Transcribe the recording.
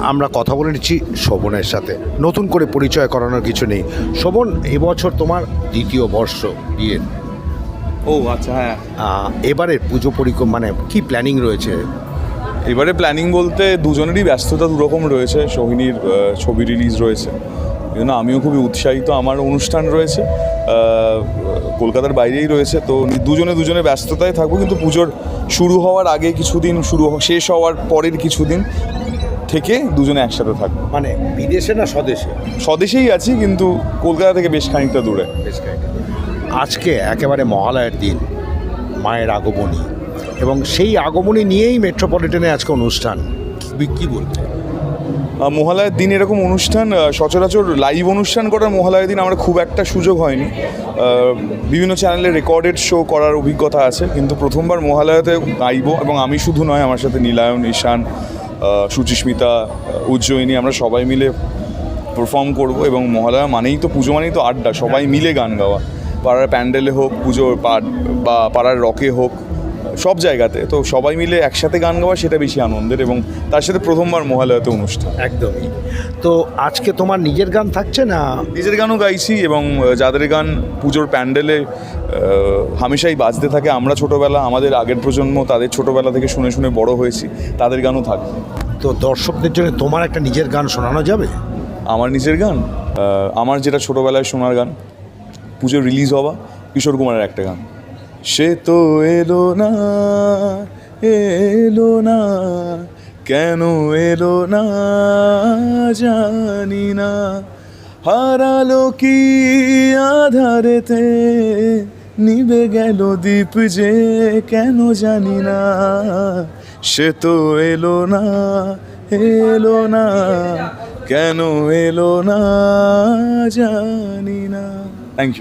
আমরা কথা বলে নিচ্ছি শোভনের সাথে। নতুন করে পরিচয় করানোর কিছু নেই। শোভন এবছর তোমার দ্বিতীয় বর্ষ বিয়ের। ও আচ্ছা হ্যাঁ। এবারের পুজো পরিক্রম মানে কি প্ল্যানিং রয়েছে? এবারে প্ল্যানিং বলতে দুজনেরই ব্যস্ততা দুরকম রয়েছে। সোহিনীর ছবি রিলিজ রয়েছে। এই জন্য আমিও খুবই উৎসাহিত। আমার অনুষ্ঠান রয়েছে। কলকাতার বাইরেই রয়েছে। তো দুজনে দুজনে ব্যস্ততায় থাকব। কিন্তু পুজোর শুরু হওয়ার আগে কিছুদিন শুরু শেষ হওয়ার পরের কিছুদিন থেকে দুজনে একসাথে থাকব। মানে বিদেশে না স্বদেশে? স্বদেশেই আছি কিন্তু কলকাতা থেকে বেশ খানিকটা দূরে। বেশ কয়েকটা। আজকে একেবারে মহালয়ের দিন মায়ের আগমনী। এবং সেই আগমনী নিয়েই মেট্রোপলিটনে আজকে অনুষ্ঠান। কি- বলতে? মহালয়ার দিন এরকম অনুষ্ঠান সচরাচর লাইভ অনুষ্ঠান করার মহালয়ার দিন আমার খুব একটা সুযোগ হয়নি। বিভিন্ন চ্যানেলে রেকর্ডেড শো করার অভিজ্ঞতা আছে কিন্তু প্রথমবার মহালয়াতে গাইবো এবং আমি শুধু নয় আমার সাথে নীলায়ন ঈশান সুচিস্মিতা উজ্জয়িনী, আমরা সবাই মিলে পারফর্ম করব এবং মহালয়া মানেই তো পুজো, মানেই তো আড্ডা, সবাই মিলে গান গাওয়া। পাড়ার প্যান্ডেলে হোক পুজোর পাট বা পাড়ার রকে হোক সব জায়গাতে। তো সবাই মিলে একসাথে গান গাওয়া সেটা বেশি আনন্দের এবং তার সাথে প্রথমবার মহালয়াতে অনুষ্ঠান। একদমই। তো আজকে তোমার নিজের গান থাকছে না? নিজের গানও গাইছি এবং যাদের গান পুজোর প্যান্ডেলে হামেশাই বাজতে থাকে আমরা ছোটোবেলা আমাদের আগের প্রজন্ম তাদের ছোটোবেলা থেকে শুনে শুনে বড় হয়েছি তাদের গানও থাকবে। তো দর্শকদের জন্য তোমার একটা নিজের গান শোনানো যাবে? আমার নিজের গান? আমার যেটা ছোটোবেলায় শোনার গান পুজো রিলিজ হওয়া কিশোর কুমারের একটা গান। সে তো এলো না এলো না, কেন এলো না জানি না। হারালো কি আধারেতে নিবে গেল দীপ যে কেন জানি না। সে তো এলো না এলো না, কেন এলো না জানি না। Thank you